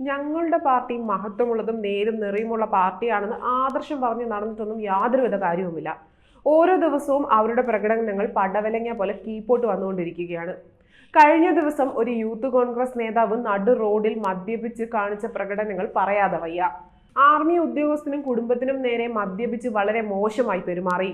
ഞങ്ങളുടെ പാർട്ടി മഹത്വമുള്ളതും നേരും നിറയുമുള്ള പാർട്ടിയാണെന്ന് ആദർശം പറഞ്ഞ് നടന്നിട്ടൊന്നും യാതൊരുവിധ കാര്യവുമില്ല. ഓരോ ദിവസവും അവരുടെ പ്രകടനങ്ങൾ പടവലങ്ങ പോലെ കീപ്പോട്ട് വന്നുകൊണ്ടിരിക്കുകയാണ്. കഴിഞ്ഞ ദിവസം ഒരു യൂത്ത് കോൺഗ്രസ് നേതാവ് നടു റോഡിൽ മദ്യപിച്ച് കാണിച്ച പ്രകടനങ്ങൾ പറയാതെ വയ്യ. ആർമി ഉദ്യോഗസ്ഥനും കുടുംബത്തിനും നേരെ മദ്യപിച്ച് വളരെ മോശമായി പെരുമാറി.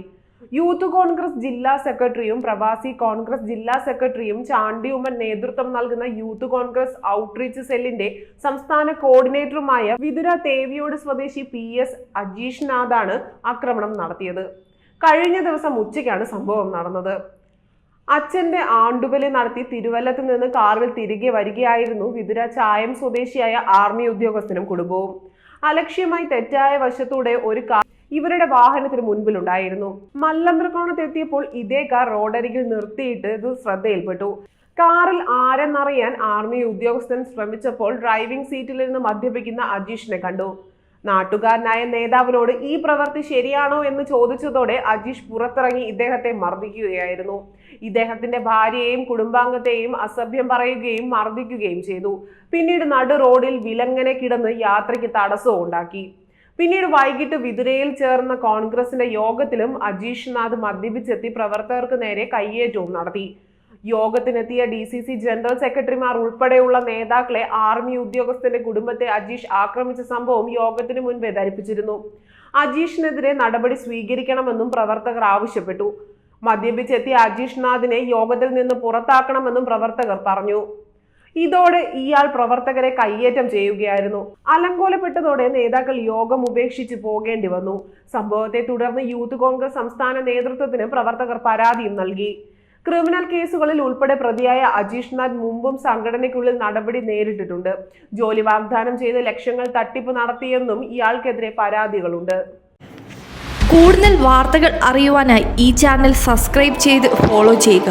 യൂത്ത് കോൺഗ്രസ് ജില്ലാ സെക്രട്ടറിയും പ്രവാസി കോൺഗ്രസ് ജില്ലാ സെക്രട്ടറിയും ചാണ്ടി ഉമ്മൻ നേതൃത്വം നൽകുന്ന യൂത്ത് കോൺഗ്രസ് ഔട്ട്റീച്ച് സെല്ലിന്റെ സംസ്ഥാന കോർഡിനേറ്ററുമായ വിതുര തേവിയോട് സ്വദേശി പി എസ് അജീഷ് നാഥാണ് ആക്രമണം നടത്തിയത്. കഴിഞ്ഞ ദിവസം ഉച്ചയ്ക്കാണ് സംഭവം നടന്നത്. അച്ഛന്റെ ആണ്ടുബലി നടത്തി തിരുവല്ലത്ത് നിന്ന് കാറിൽ തിരികെ വരികയായിരുന്നു വിതുര ചായം സ്വദേശിയായ ആർമി ഉദ്യോഗസ്ഥനും കുടുംബവും. അലക്ഷ്യമായി തെറ്റായ വശത്തൂടെ ഒരു കാർ ഇവരുടെ വാഹനത്തിന് മുൻപിലുണ്ടായിരുന്നു. മല്ലമ്പ്രകോണത്തെത്തിയപ്പോൾ ഇതേ കാർ റോഡരികിൽ നിർത്തിയിട്ട് ഇത് ശ്രദ്ധയിൽപ്പെട്ടു. കാറിൽ ആരെന്നറിയാൻ ആർമി ഉദ്യോഗസ്ഥൻ ശ്രമിച്ചപ്പോൾ ഡ്രൈവിംഗ് സീറ്റിലിരുന്ന് മദ്യപിക്കുന്ന അജീഷിനെ കണ്ടു. നാട്ടുകാരനായ നേതാവിനോട് ഈ പ്രവൃത്തി ശരിയാണോ? എന്ന് ചോദിച്ചതോടെ അജീഷ് പുറത്തിറങ്ങി ഇദ്ദേഹത്തെ മർദ്ദിക്കുകയായിരുന്നു. ഇദ്ദേഹത്തിന്റെ ഭാര്യയെയും കുടുംബാംഗത്തെയും അസഭ്യം പറയുകയും മർദ്ദിക്കുകയും ചെയ്തു. പിന്നീട് നടു റോഡിൽ വിലങ്ങനെ കിടന്ന് യാത്രയ്ക്ക് തടസ്സവും ഉണ്ടാക്കി. പിന്നീട് വൈകിട്ട് വിതുരയിൽ ചേർന്ന കോൺഗ്രസിന്റെ യോഗത്തിലും അജീഷ് നാഥ് മദ്യപിച്ചെത്തി പ്രവർത്തകർക്ക് നേരെ കയ്യേറ്റവും നടത്തി. യോഗത്തിനെത്തിയ ഡി സി സി ജനറൽ സെക്രട്ടറിമാർ ഉൾപ്പെടെയുള്ള നേതാക്കളെ ആർമി ഉദ്യോഗസ്ഥന്റെ കുടുംബത്തെ അജീഷ് ആക്രമിച്ച സംഭവം യോഗത്തിന് മുൻപേ ധരിപ്പിച്ചിരുന്നു. അജീഷിനെതിരെ നടപടി സ്വീകരിക്കണമെന്നും പ്രവർത്തകർ ആവശ്യപ്പെട്ടു. മദ്യപിച്ചെത്തിയ അജീഷ് നാഥിനെ യോഗത്തിൽ നിന്ന് പുറത്താക്കണമെന്നും പ്രവർത്തകർ പറഞ്ഞു. ഇതോടെ ഇയാൾ പ്രവർത്തകരെ കയ്യേറ്റം ചെയ്യുകയായിരുന്നു. അലങ്കോലപ്പെട്ടതോടെ നേതാക്കൾ യോഗം ഉപേക്ഷിച്ച് പോകേണ്ടി വന്നു. സംഭവത്തെ തുടർന്ന് യൂത്ത് കോൺഗ്രസ് സംസ്ഥാന നേതൃത്വത്തിന് പ്രവർത്തകർ പരാതിയും നൽകി. ക്രിമിനൽ കേസുകളിൽ ഉൾപ്പെടെ പ്രതിയായ അജീഷ് നാഥ് മുമ്പും സംഘടനയ്ക്കുള്ളിൽ നടപടി നേരിട്ടിട്ടുണ്ട്. ജോലി വാഗ്ദാനം ചെയ്ത് ലക്ഷ്യങ്ങൾ തട്ടിപ്പ് നടത്തിയെന്നും ഇയാൾക്കെതിരെ പരാതികളുണ്ട്. കൂടുതൽ വാർത്തകൾ അറിയുവാനായി ഈ ചാനൽ സബ്സ്ക്രൈബ് ചെയ്ത് ഫോളോ ചെയ്യുക.